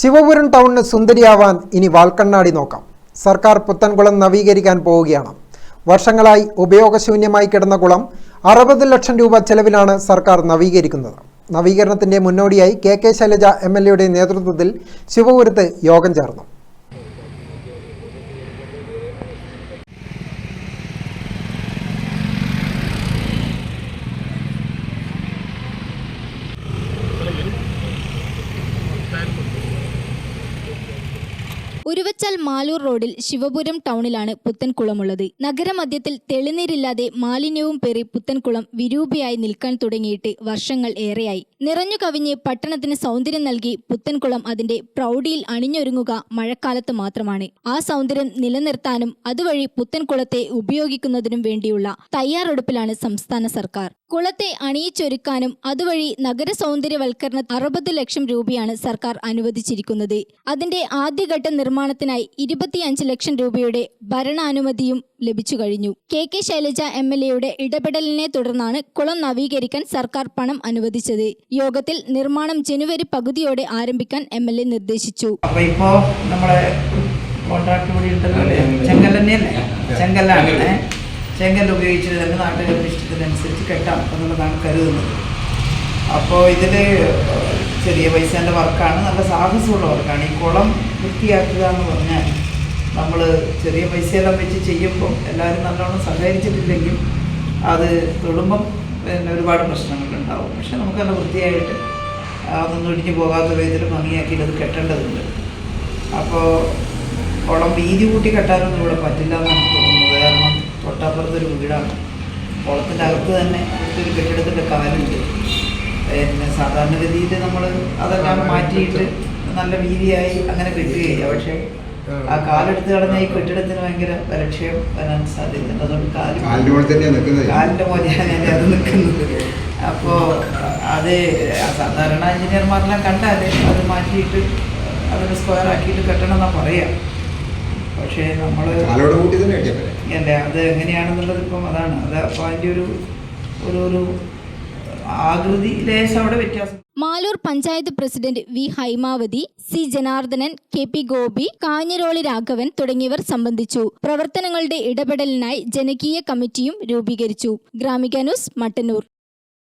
ശിവപുരം ടൗണിന് സുന്ദരിയാവാൻ ഇനി വാൽക്കണ്ണാടി നോക്കാം. സർക്കാർ പുത്തൻകുളം നവീകരിക്കാൻ പോവുകയാണ്. വർഷങ്ങളായി ഉപയോഗശൂന്യമായി കിടന്ന കുളം അറുപത് ലക്ഷം രൂപ ചെലവിലാണ് സർക്കാർ നവീകരിക്കുന്നത്. നവീകരണത്തിന്റെ മുന്നോടിയായി K K Shailaja M L എയുടെ നേതൃത്വത്തിൽ ശിവപുരത്ത് യോഗം ചേർന്നു. ഉരുവച്ചാൽ മാലൂർ റോഡിൽ ശിവപുരം ടൗണിലാണ് പുത്തൻകുളമുള്ളത്. നഗരമധ്യത്തിൽ തെളിനീരില്ലാതെ മാലിന്യവും പേറി പുത്തൻകുളം വിരൂപിയായി നിൽക്കാൻ തുടങ്ങിയിട്ട് വർഷങ്ങൾ ഏറെയായി. നിറഞ്ഞു കവിഞ്ഞ് പട്ടണത്തിന് സൗന്ദര്യം നൽകി പുത്തൻകുളം അതിന്റെ പ്രൗഢിയിൽ അണിഞ്ഞൊരുങ്ങുക മഴക്കാലത്ത് മാത്രമാണ്. ആ സൗന്ദര്യം നിലനിർത്താനും അതുവഴി പുത്തൻകുളത്തെ ഉപയോഗിക്കുന്നതിനും വേണ്ടിയുള്ള തയ്യാറെടുപ്പിലാണ് സംസ്ഥാന സർക്കാർ. കുളത്തെ അണിയിച്ചൊരുക്കാനും അതുവഴി നഗര സൗന്ദര്യവൽക്കരണ അറുപത് ലക്ഷം രൂപയാണ് സർക്കാർ അനുവദിച്ചിരിക്കുന്നത്. അതിന്റെ ആദ്യഘട്ട നിർമ്മാണത്തിനായി ഇരുപത്തിയഞ്ച് ലക്ഷം രൂപയുടെ ഭരണാനുമതിയും ലഭിച്ചു കഴിഞ്ഞു. K K Shailaja M L എയുടെ ഇടപെടലിനെ തുടർന്നാണ് കുളം നവീകരിക്കാൻ സർക്കാർ പണം അനുവദിച്ചത്. യോഗത്തിൽ നിർമ്മാണം ജനുവരി പകുതിയോടെ ആരംഭിക്കാൻ എം എൽ എ നിർദ്ദേശിച്ചു. അപ്പൊ ഇപ്പോ നമ്മളെ കോൺട്രാക്ട് കൂടി ഉണ്ടല്ലോ. അല്ലേ? ചെങ്കൽ തന്നെയല്ലേ ചെങ്കല്ലാണ് ഏ? ചെങ്കൽ ഉപയോഗിച്ചിട്ട് തന്നെ നാട്ടുകാരുടെ ഇഷ്ടത്തിനനുസരിച്ച് കെട്ടാം എന്നുള്ളതാണ് കരുതുന്നത്. അപ്പോൾ ഇതിൽ ചെറിയ പൈസേന്റെ വർക്കാണ്. നല്ല സാഹസമുള്ള വർക്കാണ്. ഈ കുളം വൃത്തിയാക്കുക എന്ന് പറഞ്ഞാൽ നമ്മൾ ചെറിയ പൈസയെല്ലാം വെച്ച് ചെയ്യുമ്പോൾ എല്ലാവരും നല്ലോണം സഹകരിച്ചിട്ടില്ലെങ്കിൽ അത് തൊടുമ്പം പിന്നെ ഒരുപാട് പ്രശ്നങ്ങളുണ്ടാവും. പക്ഷെ നമുക്ക് നല്ല വൃത്തിയായിട്ട് അതൊന്നും ഇടിഞ്ഞു പോകാത്ത വിധത്തിൽ ഭംഗിയാക്കിയിട്ട് അത് കെട്ടേണ്ടതുണ്ട്. അപ്പോൾ കുളം വീതി കൂട്ടി കെട്ടാനൊന്നും ഇവിടെ പറ്റില്ല എന്നാണ് തോന്നുന്നത്. കാരണം തൊട്ടപ്പുറത്തൊരു വീടാണ്. കുളത്തിന്റെ അകത്ത് തന്നെ ഒരു കെട്ടിടത്തിന്റെ കാലുണ്ട്. പിന്നെ സാധാരണഗതിയിൽ നമ്മൾ അതെല്ലാം മാറ്റിയിട്ട് നല്ല വീതിയായി അങ്ങനെ കെട്ടുകയില്ല പക്ഷേ ആ. കാലെടുത്ത് കളഞ്ഞ ഈ കെട്ടിടത്തിന് ഭയങ്കര പരക്ഷയം വരാൻ സാധ്യതയുണ്ട്. അതുകൊണ്ട് കാൽ കാലിന്റെ കാലിന്റെ പോലെയാണ് ഞാൻ അത് നിൽക്കുന്നത്. അപ്പോൾ അത് സാധാരണ എഞ്ചിനീയർമാരെല്ലാം കണ്ടാൽ അത് മാറ്റിയിട്ട് അതിന് സ്ക്വയർ ആക്കിയിട്ട് കെട്ടണം എന്നാ പറയാ. പക്ഷേ നമ്മൾ അല്ലേ അത് എങ്ങനെയാണെന്നുള്ളത് ഇപ്പം അതാണ്. അത് അപ്പോൾ അതിന്റെ ഒരു ഒരു ഒരു ആകൃതി അവിടെ വ്യത്യാസം. Maloor panchayat president V Haimavathi C Janardhanan K P Gopi Kanhiroli Raghavan തുടങ്ങിയവർ സംബന്ധിച്ചു. പ്രവർത്തനങ്ങളുടെ ഇടപെടലിനായി ജനകീയ കമ്മിറ്റിയും രൂപീകരിച്ചു. ഗ്രാമിക ന്യൂസ് മട്ടന്നൂർ.